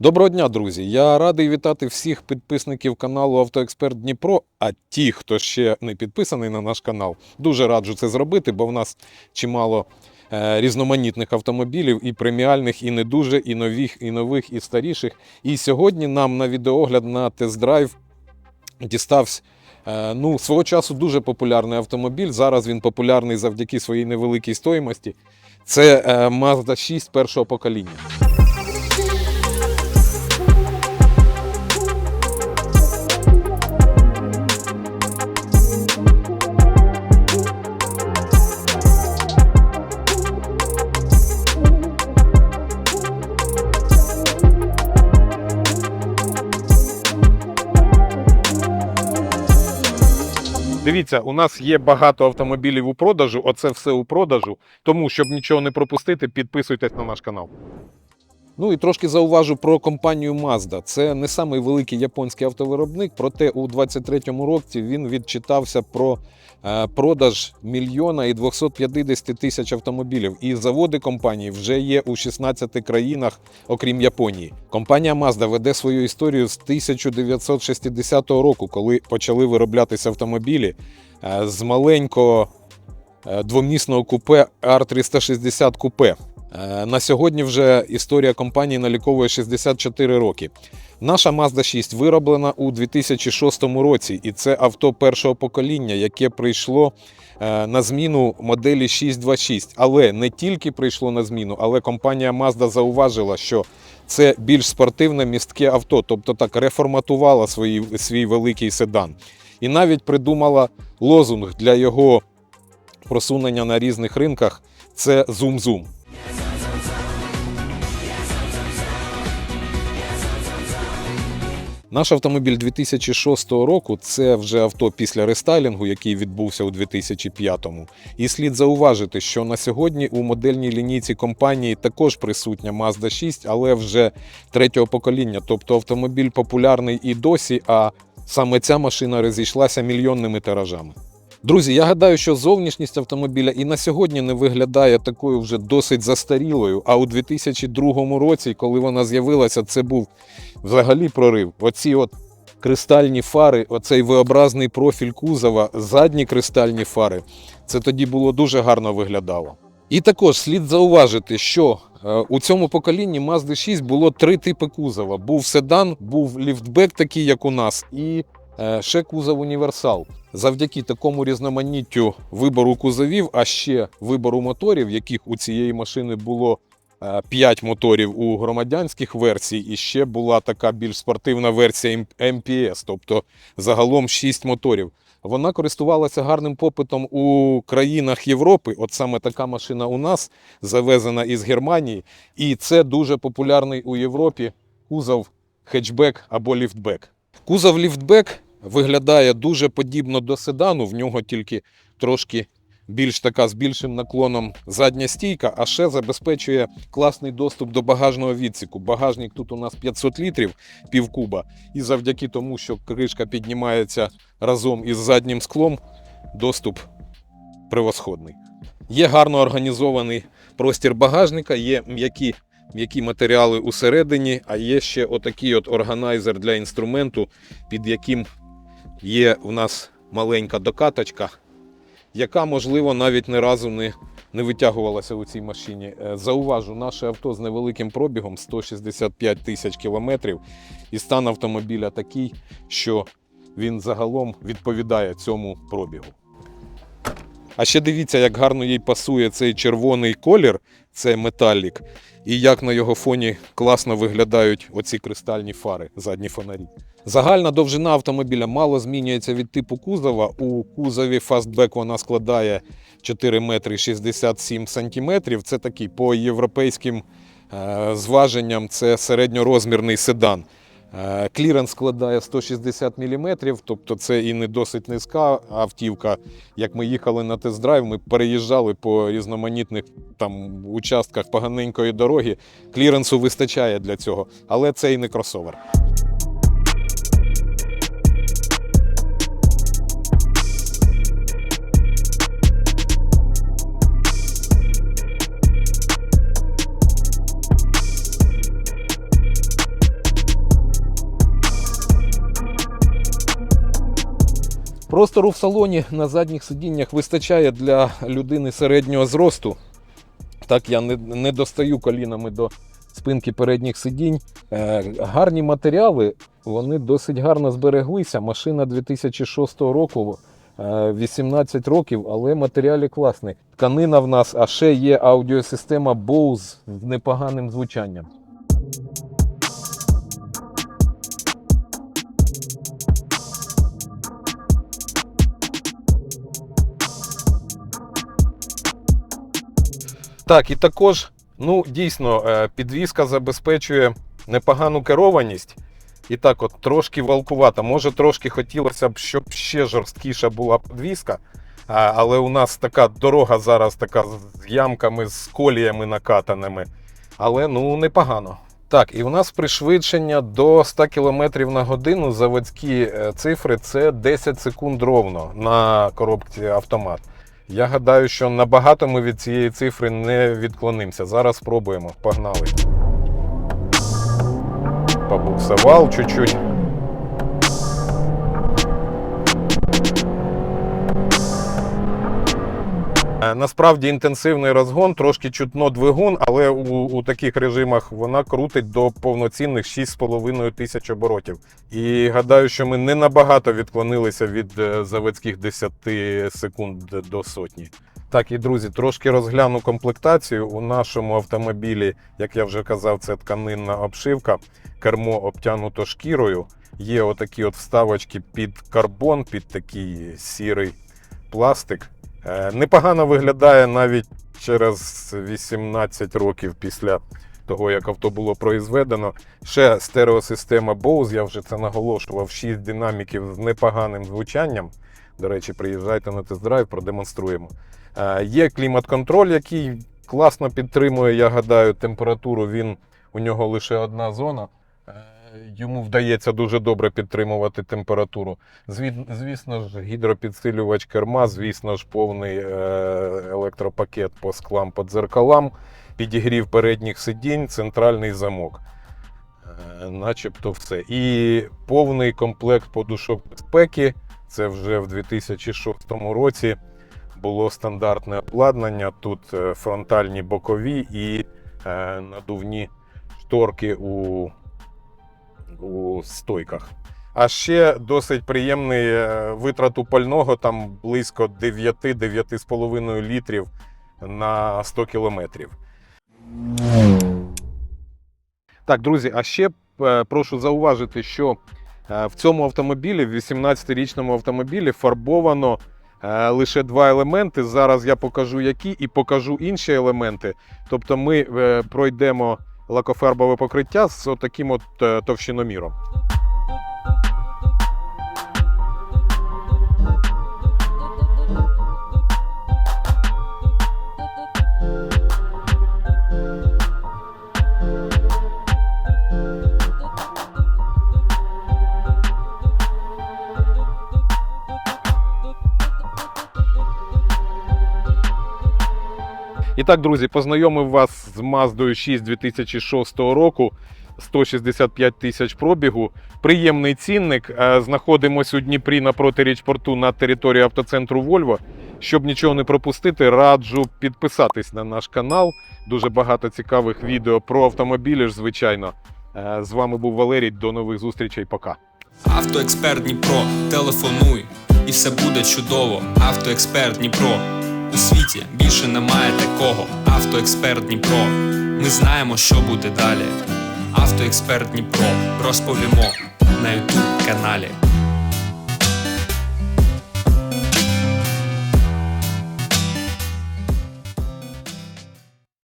Доброго дня, друзі! Я радий вітати всіх підписників каналу Автоексперт Дніпро. А ті, хто ще не підписаний на наш канал, дуже раджу це зробити, бо в нас чимало е, різноманітних автомобілів, і преміальних, і не дуже, і нових, і нових, і старіших. І сьогодні нам на відеогляд на тест-драйв дістався. е, Ну, свого часу дуже популярний автомобіль. Зараз він популярний завдяки своїй невеликій стоїмості. Це е, Mazda 6 першого покоління. Дивіться, у нас є багато автомобілів у продажу. Оце все у продажу. Тому, щоб нічого не пропустити, підписуйтесь на наш канал. Ну і трошки зауважу про компанію Mazda. Це не самий великий японський автовиробник, проте у 23-му році він відчитався про е, продаж мільйона і 250 тисяч автомобілів. І заводи компанії вже є у 16 країнах, окрім Японії. Компанія Mazda веде свою історію з 1960 року, коли почали вироблятися автомобілі е, з маленького е, двомісного купе R360 купе. Е, На сьогодні вже історія компанії наліковує 64 роки. Наша Mazda 6 вироблена у 2006 році, і це авто першого покоління, яке прийшло е, на зміну моделі 626. Але не тільки прийшло на зміну, але компанія Mazda зауважила, що це більш спортивне містке авто, тобто так реформатувала свої, свій великий седан. І навіть придумала лозунг для його просунення на різних ринках це зум-зум. Наш автомобіль 2006 року це вже авто після рестайлінгу, який відбувся у 2005-му. І слід зауважити, що на сьогодні у модельній лінійці компанії також присутня Mazda 6, але вже третього покоління. Тобто автомобіль популярний і досі, а саме ця машина розійшлася мільйонними тиражами. Друзі, я гадаю, що зовнішність автомобіля і на сьогодні не виглядає такою вже досить застарілою. А у 2002 році, коли вона з'явилася, це був взагалі прорив. Оці от кристальні фари, оцей V-образний профіль кузова, задні кристальні фари. Це тоді було дуже гарно виглядало. І також слід зауважити, що е, у цьому поколінні Mazda 6 було три типи кузова: був седан, був ліфтбек, такий як у нас, і ще кузов універсал. Завдяки такому різноманіттю вибору кузовів, а ще вибору моторів, яких у цієї машини було 5 моторів у громадянських версій, і ще була така більш спортивна версія MPS, тобто загалом 6 моторів. Вона користувалася гарним попитом у країнах Європи. От саме така машина у нас завезена із Германії, і це дуже популярний у Європі кузов хетчбек або ліфтбек. Кузов ліфтбек виглядає дуже подібно до седану, в нього тільки трошки більш така з більшим наклоном задня стійка, а ще забезпечує класний доступ до багажного відсіку. Багажник тут у нас 500 літрів півкуба, і завдяки тому, що кришка піднімається разом із заднім склом, доступ превосходний. Є гарно організований простір багажника, є м'які. М'які матеріали усередині, а є ще отакий от органайзер для інструменту, під яким є у нас маленька докаточка, яка, можливо, навіть не разу не, не витягувалася у цій машині. Е, Зауважу, наше авто з невеликим пробігом 165 тисяч кілометрів, і стан автомобіля такий, що він загалом відповідає цьому пробігу. А ще дивіться, як гарно їй пасує цей червоний колір, це металік, і як на його фоні класно виглядають оці кристальні фари, задні фонарі. Загальна довжина автомобіля мало змінюється від типу кузова. У кузові Fastback вона складає 4 метри 67 сантиметрів. Це такий по європейським е, зваженням, це середньорозмірний седан. Е, Кліренс складає 160 мм, тобто це і не досить низька автівка. Як ми їхали на тест-драйв, ми переїжджали по різноманітних там участках поганенької дороги. Кліренсу вистачає для цього, але це і не кросовер. Простору в салоні на задніх сидіннях вистачає для людини середнього зросту. Так я не, не достаю колінами до спинки передніх сидінь. Е, гарні матеріали, вони досить гарно збереглися. Машина 2006 року, е, 18 років, але матеріалі класні. Тканина в нас, а ще є аудіосистема Bose з непоганим звучанням. Так, і також, ну дійсно, е, підвізка забезпечує непогану керованість. І так, от трошки валкувата. Може, трошки хотілося б, щоб ще жорсткіша була підвізка. Але у нас така дорога зараз така з ямками, з коліями накатаними. Але ну непогано. Так, і у нас пришвидшення до 100 км на годину. Заводські е, цифри це 10 секунд ровно на коробці автомат. Я гадаю, що набагато ми від цієї цифри не відклонимося. Зараз спробуємо. Погнали. Побуксував чуть-чуть. Насправді інтенсивний розгон, трошки чутно двигун, але у, у таких режимах вона крутить до повноцінних 6,5 тисяч оборотів. І гадаю, що ми не набагато відклонилися від е, заводських 10 секунд до сотні. Так, і друзі, трошки розгляну комплектацію. У нашому автомобілі, як я вже казав, це тканинна обшивка, кермо обтянуто шкірою. Є отакі от вставочки під карбон, під такий сірий пластик. Е, Непогано виглядає навіть через 18 років після того, як авто було произведено. Ще стереосистема Bose, я вже це наголошував, 6 динаміків з непоганим звучанням. До речі, приїжджайте на тест-драйв, продемонструємо. Е, Є клімат-контроль, який класно підтримує, я гадаю, температуру. Він у нього лише одна зона. Йому вдається дуже добре підтримувати температуру. Звісно ж, гідропідсилювач керма, звісно ж, повний е, електропакет по склам по дзеркалам, підігрів передніх сидінь, центральний замок. Е, Начебто все. І повний комплект подушок безпеки. Це вже в 2006 році було стандартне обладнання. Тут е, фронтальні бокові і надувні шторки у, у стойках. А ще досить приємний е, витрату пального, там близько 9-9,5 літрів на 100 кілометрів. Так, друзі, а ще е, прошу зауважити, що е, в цьому автомобілі, в 18-річному автомобілі, фарбовано лише два елементи. Зараз я покажу які і покажу інші елементи. Тобто ми пройдемо лакофарбове покриття з таким от е, товщиноміром. І так, друзі, познайомив вас з Маздою 6 2006 року. 165 тисяч пробігу. Приємний цінник. Е, Знаходимося у Дніпрі напроти річпорту на території автоцентру Вольво. Щоб нічого не пропустити, раджу підписатись на наш канал. Дуже багато цікавих відео про автомобілі, ж, звичайно. Е, З вами був Валерій. До нових зустрічей. Пока. Автоексперт Дніпро, телефонуй, і все буде чудово. Автоексперт Дніпро. У світі більше немає такого. Автоексперт Дніпро. Ми знаємо, що буде далі. Автоексперт Дніпро. Розповімо на ютуб каналі.